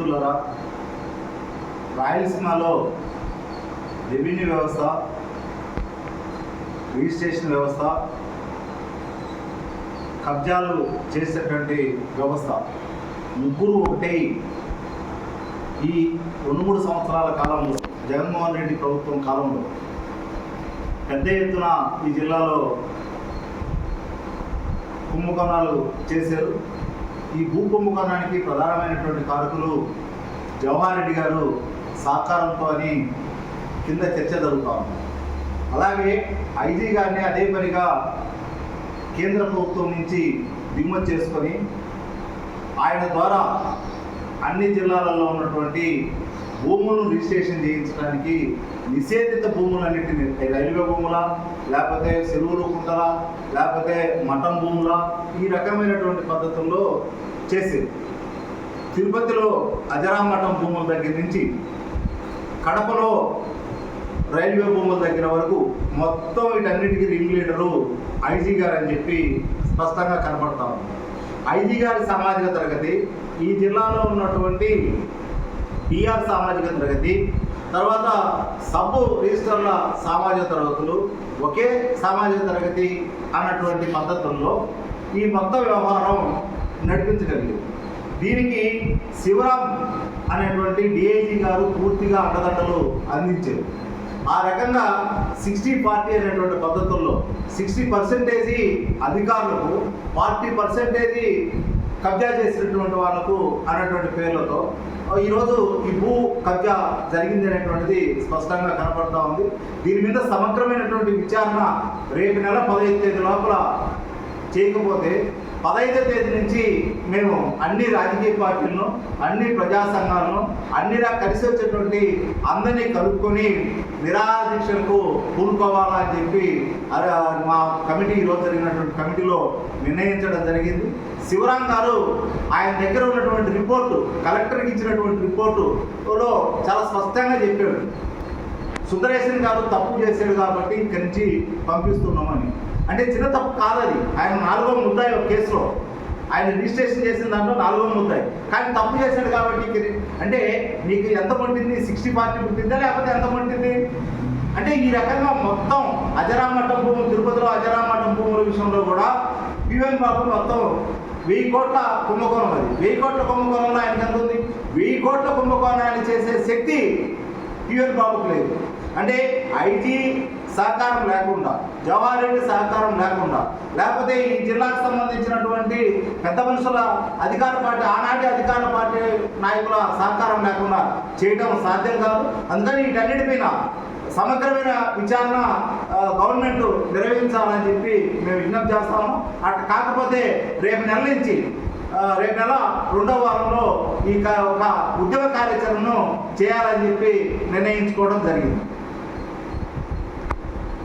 మిత్రులరా రాయలసీమలో రెవెన్యూ వ్యవస్థ రిజిస్ట్రేషన్ వ్యవస్థ కబ్జాలు చేసేటువంటి వ్యవస్థ. ముగ్గురు ఒకటే ఈ రెండు మూడు సంవత్సరాల కాలంలో జగన్మోహన్ రెడ్డి ప్రభుత్వం కాలంలో. పెద్ద ఎత్తున ఈ జిల్లాలో కుంభకోణాలు చేశారు. ఈ భూ కుంభకోణానికి ప్రధానమైనటువంటి కారకులు జవహర్ రెడ్డి గారు సహకారంతో అని కింద చర్చ జరుగుతూ ఉంది. అలాగే ఐజీ గారిని అదే పనిగా కేంద్ర ప్రభుత్వం నుంచి దిగుమతి చేసుకొని ఆయన ద్వారా అన్ని జిల్లాలలో ఉన్నటువంటి భూములను రిజిస్ట్రేషన్ చేయించడానికి నిషేధిత భూములన్నింటినీ రైల్వే భూముల లేకపోతే చెరువులు కుంటలా లేకపోతే మఠం భూముల ఈ రకమైనటువంటి పద్ధతుల్లో చేసేది. తిరుపతిలో అజరా మఠం భూముల దగ్గర నుంచి కడపలో రైల్వే భూముల దగ్గర వరకు మొత్తం వీటన్నిటికీ రింగ్ లీడరు ఐజీ గారు అని చెప్పి స్పష్టంగా కనపడతా ఉంది. ఐజీ గారి సామాజిక తరగతి ఈ జిల్లాలో ఉన్నటువంటి బీఆర్ సామాజిక తరగతి తర్వాత సబ్ రిజిస్టర్ల సామాజిక తరగతులు ఒకే సామాజిక తరగతి అన్నటువంటి పద్ధతుల్లో ఈ మొత్తం వ్యవహారం నడిపించగలిగింది దీనికి శివరాం అనేటువంటి డిఐజీ గారు పూర్తిగా అండదండలు అందించారు. ఆ రకంగా సిక్స్టీ పార్టీ అనేటువంటి పద్ధతుల్లో సిక్స్టీ పర్సెంటేజీ అధికారులకు ఫార్టీ పర్సెంటేజీ కబ్జా చేసినటువంటి వాళ్ళకు అనేటువంటి పేర్లతో ఈరోజు ఈ భూ కబ్జా జరిగింది అనేటువంటిది స్పష్టంగా కనపడతా ఉంది. దీని మీద సమగ్రమైనటువంటి విచారణ రేపు నెల పదహైదు తేదీ లోపల చేయకపోతే పదహైదో తేదీ నుంచి మేము అన్ని రాజకీయ పార్టీలను అన్ని ప్రజా సంఘాలను అన్ని కలిసి వచ్చేటువంటి అందరినీ కలుపుకొని నిరాదీక్షలకు పూనుకోవాలా చెప్పి మా కమిటీ ఈరోజు జరిగినటువంటి కమిటీలో నిర్ణయించడం జరిగింది. శివరాం గారు ఆయన దగ్గర ఉన్నటువంటి రిపోర్టు కలెక్టర్కి ఇచ్చినటువంటి రిపోర్టులో చాలా స్పష్టంగా చెప్పాడు. సుందరేశన్ గారు తప్పు చేశాడు కాబట్టి ఇక్కడి నుంచి పంపిస్తున్నామని. అంటే చిన్న తప్పు కాదది. ఆయన నాలుగో ముద్దాయి ఒక కేసులో. ఆయన రిజిస్ట్రేషన్ చేసిన దాంట్లో నాలుగో ముద్దాయి. కానీ తప్పు చేశాడు కాబట్టి అంటే నీకు ఎంత పండింది సిక్స్టీ పార్టీ పుట్టిందా? లేకపోతే ఎంత పండింది అంటే ఈ రకంగా మొత్తం అజరామఠం భూములు తిరుపతిలో అజరామఠం భూముల విషయంలో కూడా పివన్ బాబు మొత్తం వెయ్యి కోట్ల కుంభకోణం అది. వెయ్యి కోట్ల కుంభకోణంలో ఆయనకి ఎంత ఉంది? వెయ్యి కోట్ల కుంభకోణాన్ని చేసే శక్తి పివన్ బాబుకు లేదు. అంటే ఐజీ సహకారం లేకుండా జవహర్ రెడ్డి సహకారం లేకుండా లేకపోతే ఈ జిల్లాకు సంబంధించినటువంటి పెద్ద మనుషుల అధికార పార్టీ ఆనాటి అధికార పార్టీ నాయకుల సహకారం లేకుండా చేయడం సాధ్యం కాదు. అందుకని వీటన్నిటిపైన సమగ్రమైన విచారణ గవర్నమెంట్ నిర్వహించాలని చెప్పి మేము విజ్ఞప్తి చేస్తాము అటు కాకపోతే రేపు నెల నుంచి రేపు నెల రెండవ వారంలో ఈ ఒక ఉద్యమ కార్యాచరణను చేయాలని చెప్పి నిర్ణయించుకోవడం జరిగింది.